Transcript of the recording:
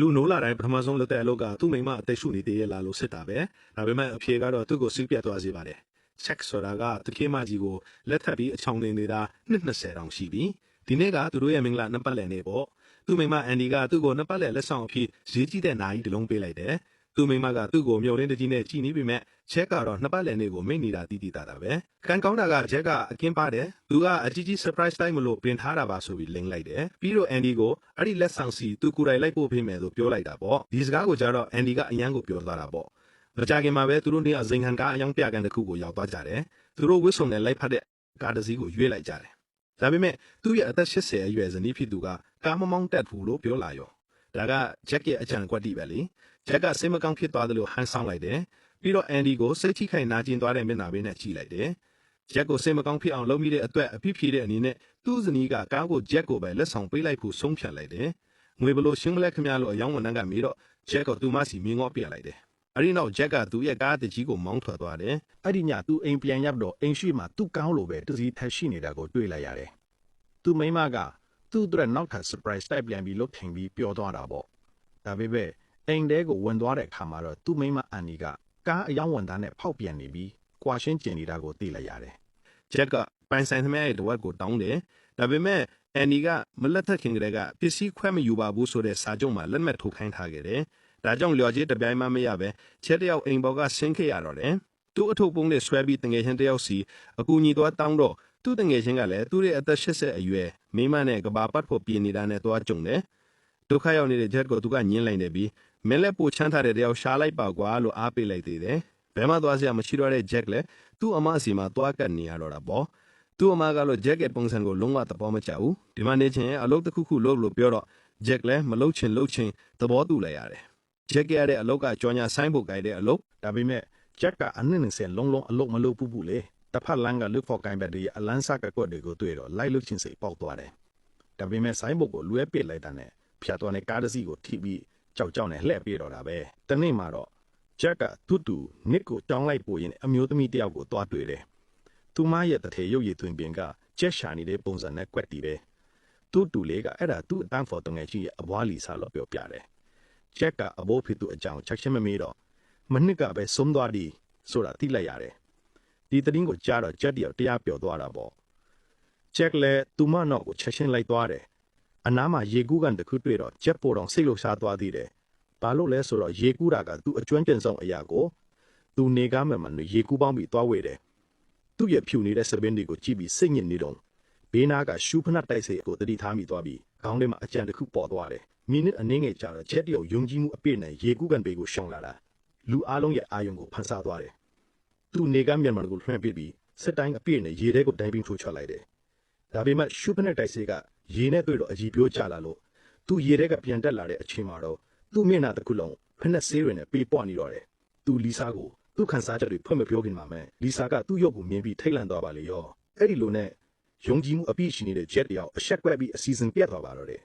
လူနိုးလာတိုင်းပထမဆုံးလုပ်တဲ့အလုပ်ကသူ့မိမအသက်ရှူနေသေးရဲ့လားလို့စစ်တာပဲဒါပေမဲ့အဖြေကတော့သူ့ကိုစိတ်ပြတ်သွားစေပါတယ် check ဆိုတာကတခေမကြီးကိုလက်ထပ်ပြီးအချောင်နေနေတာနှစ်20တောင်ရှိပြီဒီနေ့ကသူတို့ရဲ့မင်္ဂလာနှစ်ပတ်လည်နေ့ပေါ့သူ့မိမအန်ဒီကသူ့ကိုနှစ်ပတ်လည်လက်ဆောင်အဖြစ်ဈေးကြီးတဲ့နာကြီးတစ်လုံးပေးလိုက်တယ် သူ့မိမကသူ့ကိုမြုံရင်းတကြီးနဲ့ကြည်နေပြီမဲ့ချက်ကတော့နှစ်ပတ်လည်နေ့ကိုမိတ်နေတာတီးတီးတာတာပဲခံကောင်းတာကချက်ကအကင်းပါတယ်သူကအကြီးကြီး surprise တိုင်းမလို့ပြင်ထားတာပါဆိုပြီးလိမ့်လိုက်တယ်ပြီးတော့အန်ဒီကိုအဲ့ဒီလက်ဆောင်စီသူကိုယ်တိုင်လိုက်ပို့ပေးမယ်လို့ပြောလိုက်တာပေါ့ဒီစကားကိုကြတော့အန်ဒီကအရန်ကိုပြောသွားတာပေါ့မကြခင်မှာပဲသူတို့နေအစိန်ခံကားအယောင်ပြကန်တစ်ခုကိုရောက်သွားကြတယ်။သူတို့ဝစ်ဆုံနဲ့လိုက်ဖက်တဲ့ကားတစ်စီးကိုရွေးလိုက်ကြတယ်။ဒါပေမဲ့သူ့ရဲ့အသက်80အရွယ်ဇနီးဖြစ်သူကကားမမောင်းတက်ဘူးလို့ပြောလာရော။ ဒါကဂျက်ရဲ့အကြံကွက်တီပဲလေ။ဂျက်ကစိတ်မကောင်းဖြစ်သွားတယ်လို့ဟန်ဆောင်လိုက်တယ်။ပြီးတော့အန်ဒီကိုစိတ်ထိခိုက်နာကျင်သွားတဲ့မျက်နှာပေးနဲ့ကြည့်လိုက်တယ်။ဂျက်ကိုစိတ်မကောင်းဖြစ်အောင်လုပ်မိတဲ့အတွက်အဖြစ်ဖြစ်တဲ့အနေနဲ့သူ့ဇနီးကကားကိုဂျက်ကိုပဲလက်ဆောင်ပေးလိုက်ဖို့ဆုံးဖြတ်လိုက်တယ်။ငွေဘလို့ရှင်းမလဲခင်ဗျားလို့အယောင်ဝန်ထမ်းကမေးတော့ဂျက်ကသူမစီမြင်ငေါပြလိုက်တယ်။အဲ့ဒီနောက်ဂျက်ကသူ့ရဲ့ကားတကြီးကိုမောင်းထွက်သွားတယ်အဲ့ဒီညသူအိမ်ပြန်ရောက်တော့အိမ်ရှိမှသူ့ကောင်းလိုပဲတစည်းထက်ရှိနေတာကိုတွေ့လိုက်ရတယ်။သူ့မိန်းမက သူ့အတွက်နောက်ထပ် surprise တိုက်ပြန်ပြီးလုတ်ထင်ပြီးပျော်သွားတာပေါ့။ဒါပေမဲ့အိမ်တဲကိုဝင်သွားတဲ့အခါမှာတော့သူ့မိန်းမအန်နီကကားအယောင်ဝန်သားနဲ့ဖောက်ပြန်နေပြီးကွာရှင်းကျင်နေတာကိုသိလိုက်ရတယ်။ဂျက်ကပိုင်ဆိုင်သမျှရဲ့တဝက်ကိုတောင်းတယ်။ဒါပေမဲ့အန်နီကမလက်ထက်ခင်ကလေးကပစ္စည်းခွဲမယူပါဘူးဆိုတဲ့စာချုပ်မှာလက်မှတ်ထိုးခိုင်းထားခဲ့တယ်။ဒါကြောင့်လျော်ကြီးတစ်ပြိုင်မှမရပဲချက်တယောက်အိမ်ပေါ်ကဆင်းခဲ့ရတော့တယ်။သူ့အထုပ်ပုံးနဲ့ဆွဲပြီးတငယ်ချင်းတယောက်စီအကူညီသွားတောင်းတော့ သူ့တငယ်ချင်းကလည်းသူ့ရဲ့အသက်80အရွယ်မိမနဲ့ကဘာပတ်ဖို့ပြင်နေတာနဲ့သွားကြုံတယ်။ဒုက္ခရောက်နေတဲ့ဂျက်ကိုသူကညှင်းလိုက်နေပြီးမင်းလည်းပိုချမ်းထားတဲ့တယောက်ရှားလိုက်ပါကွာလို့အားပေးလိုက်သေးတယ်။ဘယ်မှသွားစရာမရှိတော့တဲ့ဂျက်လည်းသူ့အမအစီမှာသွားကတ်နေရတော့တာပေါ့။သူ့အမကလို့ဂျက်ရဲ့ပုံစံကိုလုံးဝသဘောမကျဘူးဒီမှာနေချင်းအလုပ်တစ်ခုခုလုပ်လို့ပြောတော့ဂျက်လည်းမလုပ်ချင်လုပ်ချင်သဘောတူလိုက်ရတယ်ဂျက်ကရတဲ့အလုပ်ကကြော်ညာဆိုင်ဖို့ကြိုက်တဲ့အလုပ်။ဒါပေမဲ့ဂျက်ကအနည်းနဲ့ဆယ်လုံးလုံးအလုံးမလုပ်ဘူးဘူးလေ။ တစ်ဖက်လမ်းကလွတ်ဖို့ကိုင်းဘက်တွေရဲ့အလန်းစားကကွက်တွေကိုတွေ့တော့လိုက်လုချင်းစိတ်ပေါက်သွားတယ်။ဒါပေမဲ့ဆိုင်ဘုတ်ကိုလွဲပစ်လိုက်တာနဲ့ဖြတ်သွားတဲ့ကားတစ်စီးကိုထိပြီးကြောက်ကြောက်နဲ့လှည့်ပြေးတော့တာပဲ။တနေ့မှတော့ဂျက်ကသူ့တူနစ်ကိုတောင်းလိုက်ပို့ရင်အမျိုးသမီးတစ်ယောက်ကိုတွားတွေ့တယ်။သူမရဲ့တထေရုပ်ရည်သွင်းပင်ကကြက်ရှာနေတဲ့ပုံစံနဲ့ကွက်တီပဲသူ့တူလေးကအဲ့ဒါသူ့အတန်းဖော်တငယ်ကြီးရဲ့အဘွားလီစာလို့ပြောပြတယ်ဂျက်ကအဘိုးဖြစ်သူအကြောင်းချက်ချင်းမမေးတော့မနစ်ကပဲဆုံးသွားသည်ဆိုတာသိလိုက်ရတယ် ဒီတရင်ကိုကြားတော့ဂျက်တယောက်တရားပြောသွားတာပေါ့ဂျက်လည်းသူမနောက်ကိုချက်ချင်းလိုက်သွားတယ်အနားမှာရေကူးကန်တစ်ခုတွေ့တော့ဂျက်ပေါ်တော့စိတ်လှရှားသွားသေးတယ်ဘာလို့လဲဆိုတော့ရေကူးတာကသူ့အကျွမ်းကျင်ဆုံးအရာကိုသူနေကားမှမှရေကူးပေါင်းပြီးသွားဝေတယ်သူ့ရဲ့ဖြူနေတဲ့စပင်းတွေကိုကြည့်ပြီးစိတ်ညစ်နေတော့ဘေးနားကရှူးဖနက်တိုက်စိတ်ကိုတတိထားမိသွားပြီးခေါင်းထဲမှာအကြံတစ်ခုပေါ်သွားတယ်မိနစ်အနည်းငယ်ကြာတော့ချက်တယောက်ယုံကြည်မှုအပြည့်နဲ့ရေကူးကန်ပေကိုရှောင်လာတာလူအားလုံးရဲ့အာယုံကိုဖန်ဆားသွားတယ် သူ့နေကမြန်မာကိုလွှမ်းပစ်ပြီးစစ်တိုင်းအပြည့်နဲ့ရေထဲကိုတိုင်းပင်းထိုးချလိုက်တယ်ဒါပေမဲ့ရှူးဖနက်တိုက်စိတ်ကရေနဲ့တွေ့တော့အကြီးပြိုးကျလာလို့သူ့ရေထဲကပြန်တက်လာတဲ့အချိန်မှာတော့သူ့မျက်နှာတစ်ခုလုံးဖက်နဲ့ဆေးတွေနဲ့ပေးပွားနေတော့တယ်သူလီဆာကိုသူ့ခန်းစားချက်တွေဖွင့်မပြောခင်မှာမဲ့လီဆာကသူ့ရုပ်ကိုမြင်ပြီးထိတ်လန့်သွားပါလေရောအဲ့ဒီလိုနဲ့ယုံကြည်မှုအပြည့်ရှိနေတဲ့ဂျက်တယောက်အဆက်ကွက်ပြီးအစီအစဉ်ပြတ်သွားပါတော့တယ်